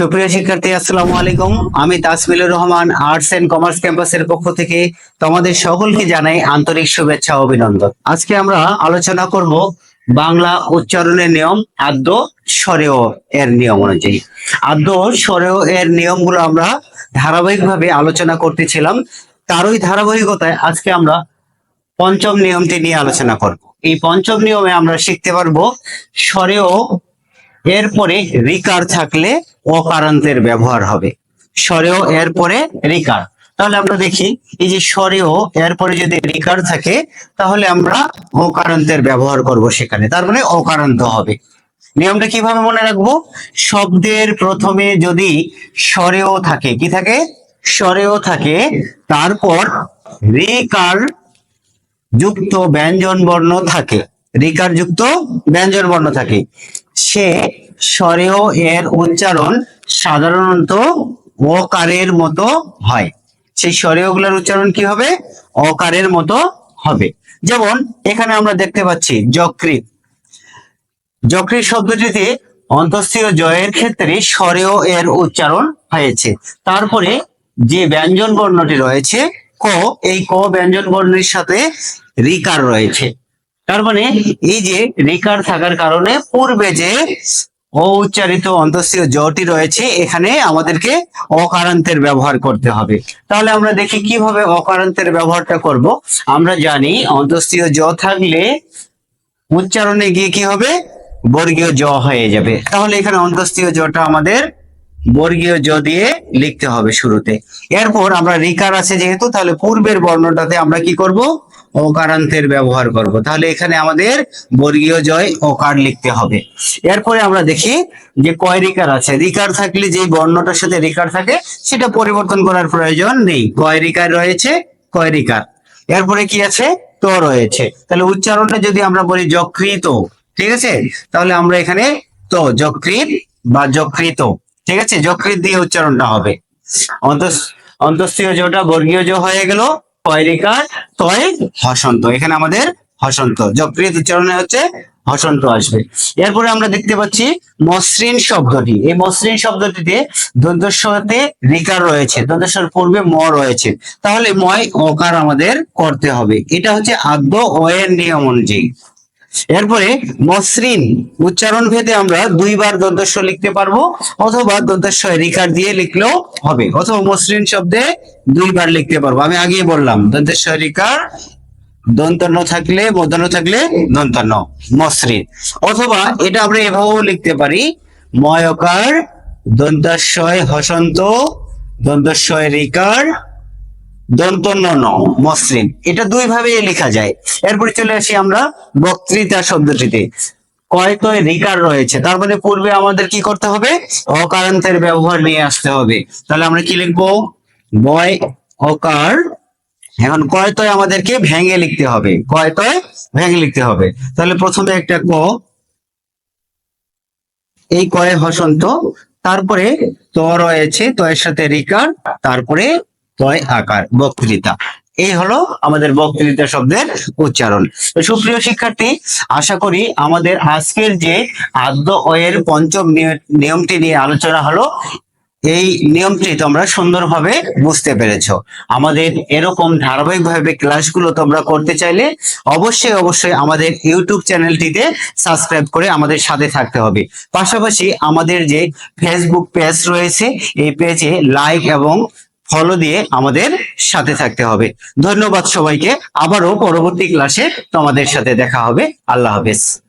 সুপ্রিয় শিক্ষার্থী, আসসালামু আলাইকুম। আমি Tasmilur Rahman arts and commerce ক্যাম্পাসের পক্ষ থেকে তোমাদের সকলকে জানাই আন্তরিক শুভেচ্ছা অভিনন্দন। আজকে আমরা আলোচনা করব বাংলা উচ্চারণের নিয়ম, আদ্য স্বরেয় এর নিয়ম অনুযায়ী। আদ্য স্বরেয় এর নিয়মগুলো আমরা ধারাবাহিকভাবে আলোচনা করতেছিলাম। তারই ধারাবাহিকতায় আজকে আমরা পঞ্চম নিয়মটি নিয়ে আলোচনা করব। এই পঞ্চম নিয়মে আমরা শিখতে পারব স্বরেয় এরপরে রিকার থাকলে অকারান্তের ব্যবহার হবে। স্বরেও এরপরে রিকার। তাহলে আমরা দেখি, এই যে স্বরেও এরপরে যদি রিকার থাকে, তাহলে আমরা অকারান্তের ব্যবহার করব সেখানে। তার মানে অকারান্ত হবে। নিয়মটা কীভাবে মনে রাখব? শব্দের প্রথমে যদি স্বরেও থাকে, কি থাকে? স্বরেও থাকে। তারপর রিকার যুক্ত ব্যঞ্জন বর্ণ থাকে। রিকার যুক্ত ব্যঞ্জন বর্ণ থাকে। সে স্বরেও এর উচ্চারণ সাধারণত অকারের মতো হয়। সেই স্বরেও গুলোর উচ্চারণ কি হবে? অকারের মতো হবে। যেমন, এখানে আমরা দেখতে পাচ্ছি যকৃত যকৃত শব্দটিতে অন্তস্থীয় জয়ের ক্ষেত্রে স্বরেও এর উচ্চারণ হয়েছে। তারপরে যে ব্যঞ্জন বর্ণটি রয়েছে, ক, এই ক ব্যঞ্জন বর্ণের সাথে রিকার রয়েছে। তার মানে এই যে রিকার থাকার কারণে পূর্বে যে অউচ্চারিত অন্তস্থীয় জটি রয়েছে, এখানে আমাদেরকে অকারান্তের ব্যবহার করতে হবে। তাহলে আমরা দেখি কীভাবে অকারান্তের ব্যবহারটা করব। আমরা জানি অন্তস্থীয় জ থাকলে উচ্চারণে গিয়ে কি হবে? বর্গীয় জ হয়ে যাবে। তাহলে এখানে অন্তঃস্থীয় জটা আমাদের বর্গীয় জ দিয়ে লিখতে হবে শুরুতে। এরপর আমরা রিকার আছে যেহেতু, তাহলে পূর্বের বর্ণটাতে আমরা কি করব? অকারান্তের ব্যবহার করব। তাহলে এখানে আমাদের বর্গীয় জয় অকার লিখতে হবে। এরপরে আমরা দেখি যে কয় রিকার আছে। রিকার থাকলে যে বর্ণটার সাথে রিকার থাকে, সেটা পরিবর্তন করার প্রয়োজন নেই। কয় রিকার রয়েছে, কয় রিকার এরপরে কি আছে? তো রয়েছে। তাহলে উচ্চারণটা যদি আমরা বলি যকৃত, ঠিক আছে? তাহলে আমরা এখানে তো, যকৃত বা যকৃত, ঠিক আছে? যকৃত দিয়ে উচ্চারণটা হবে। অন্তস- অন্তস্থীয় জটা বর্গীয় জ হয়ে গেল। কয়রিকার তয় হসন্ত। এখানে আমাদের হসন্ত। যকৃত উচ্চারণে হচ্ছে হসন্ত আসবে। এরপরে আমরা দেখতে পাচ্ছি মসৃণ শব্দটি। এই মসৃণ শব্দটিতে দ্বন্দ্বস্বতে রিকার রয়েছে। দ্বন্দ্বস্বর পূর্বে ম রয়েছে। তাহলে ময়, অকার আমাদের করতে হবে। এটা হচ্ছে আদ্য, অয়ের নিয়ম অনুযায়ী। এরপরে মসৃণ উচ্চারণ ভেদে আমরা দুইবার দন্তস্ব লিখতে পারব, অথবা দন্তস্ব রিকার দিয়ে লিখলেও হবে, অথবা মসৃণ শব্দে দুইবার লিখতে পারব। আমি আগেই বললাম দন্তস্ব রিকার দন্তন্য থাকলে মধ্যাহ্ন থাকলে দন্তন্য, মসৃণ। অথবা এটা আমরা এভাবেও লিখতে পারি, ময়কার দন্তাশয় হসন্ত দন্তস্বয় রিকার দন্তন্য ন মসৃণ। এটা দুই ভাবে লেখা যায়। এরপরে চলে আসি আমরা বক্তৃতা শব্দটিতে। কয়তয় রিকার রয়েছে? তার মানে পূর্বে আমাদের কি করতে হবে? অকারান্তের ব্যবহার নিয়ে আসতে হবে। তাহলে আমরা কি লিখব? বয়, অকার। এখন কয়তয় আমাদেরকে ভেঙে লিখতে হবে? কয়তয় ভেঙে লিখতে হবে। তাহলে প্রথমে একটা ক। এই কয়ে হসন্ত। তারপরে ত রয়েছে, তয়ের সাথে রিকার। তারপরে তয় আকার, বক্তৃতা। এই হলো আমাদের বক্তৃতা শব্দের উচ্চারণ। সুপ্রিয় শিক্ষার্থী, আশা করি আমাদের আজকের যে আদ্য অয়ের পঞ্চম নিয়- নিয়মটি নিয়ে আলোচনা হলো, এই নিয়মটি তোমরা সুন্দরভাবে বুঝতে পেরেছ। আমাদের এরকম ধারাবাহিকভাবে ক্লাসগুলো তোমরা করতে চাইলে অবশ্যই অবশ্যই আমাদের ইউটিউব চ্যানেলটিতে সাবস্ক্রাইব করে আমাদের সাথে থাকতে হবে। পাশাপাশি আমাদের যে ফেসবুক পেজ রয়েছে, এই পেজে লাইক এবং ফলো দিয়ে আমাদের সাথে থাকতে হবে। ধন্যবাদ সবাইকে। আবারও পরবর্তী ক্লাসে তোমাদের সাথে দেখা হবে। আল্লাহ হাফেজ।